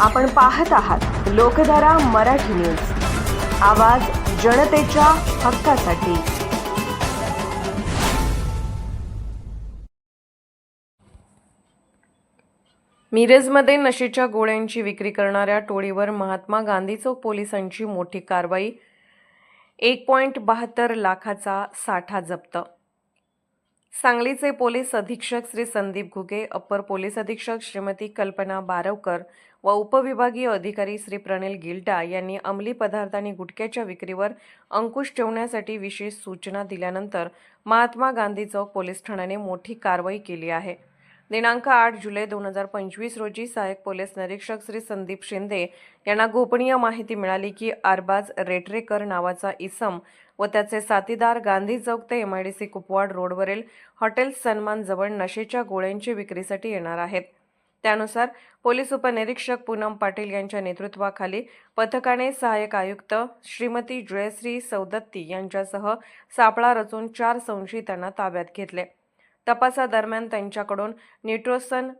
आपण पाहत आहात लोकधारा मराठी न्यूज. आवाज जनतेच्या हक्कासाठी. मिरजमध्ये नशेच्या गोळ्यांची विक्री करणाऱ्या टोळीवर महात्मा गांधी चौक पोलिसांची मोठी कारवाई. एक पॉईंट बहात्तर लाखाचा साठा जप्त. सांगलीचे पोलीस अधीक्षक श्री संदीप घुगे अप्पर पोलीस अधीक्षक श्रीमती कल्पना बारवकर व उपविभागीय अधिकारी श्री प्रणिल गिल्टा यांनी अंमली पदार्थ आणि गुटख्याच्या विक्रीवर अंकुश ठेवण्यासाठी विशेष सूचना दिल्यानंतर महात्मा गांधी चौक पोलीस ठाण्याने मोठी कारवाई केली आहे. दिनांक आठ जुलै दोन हजार पंचवीस रोजी सहाय्यक पोलीस निरीक्षक श्री संदीप शिंदे यांना गोपनीय माहिती मिळाली की आरबाज रेटरेकर नावाचा इसम व त्याचे साथीदार गांधी चौक ते एमआयडीसी कुपवाड रोडवरील हॉटेल सन्मान जवळ नशेच्या गोळ्यांची विक्रीसाठी येणार आहेत. त्यानुसार पोलीस उपनिरीक्षक पूनम पाटील यांच्या नेतृत्वाखाली पथकाने सहाय्यक आयुक्त श्रीमती जयश्री सौदत्ती यांच्यासह सापळा रचून चार संशयितांना ताब्यात घेतले. तपासादरम्यान त्यांच्याकडून न्यूट्रोसन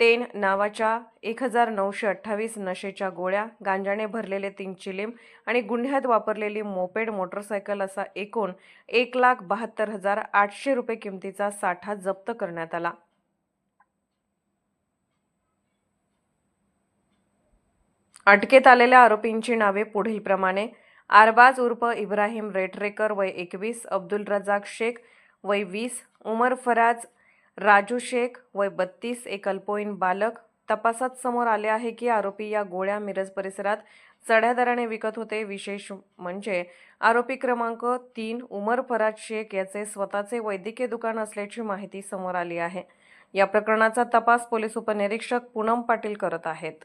टेन नावाच्या एक हजार नऊशे अठ्ठावीस नशेच्या गोळ्या गांजाने भरलेले तीन चिलीम आणि गुन्ह्यात वापरलेली मोपेड मोटरसायकल असा एकूण एक लाख बहात्तर हजार आठशे रुपये किमतीचा साठा जप्त करण्यात आला. अटकेत आलेल्या आरोपींची नावे पुढीलप्रमाणे. आरबाज उर्फ इब्राहिम रेटरेकर वय एकवीस अब्दुल रजाक शेख वय वीस उमर फराज राजू शेख वय बत्तीस एक अल्पोईन बालक. तपासात समोर आले आहे की आरोपी या गोळ्या मिरज परिसरात चढ्या दराने विकत होते. विशेष म्हणजे आरोपी क्रमांक तीन उमर फराज शेख याचे स्वतःचे वैद्यकीय दुकान असल्याची माहिती समोर आली आहे. या प्रकरणाचा तपास पोलीस उपनिरीक्षक पूनम पाटील करत आहेत.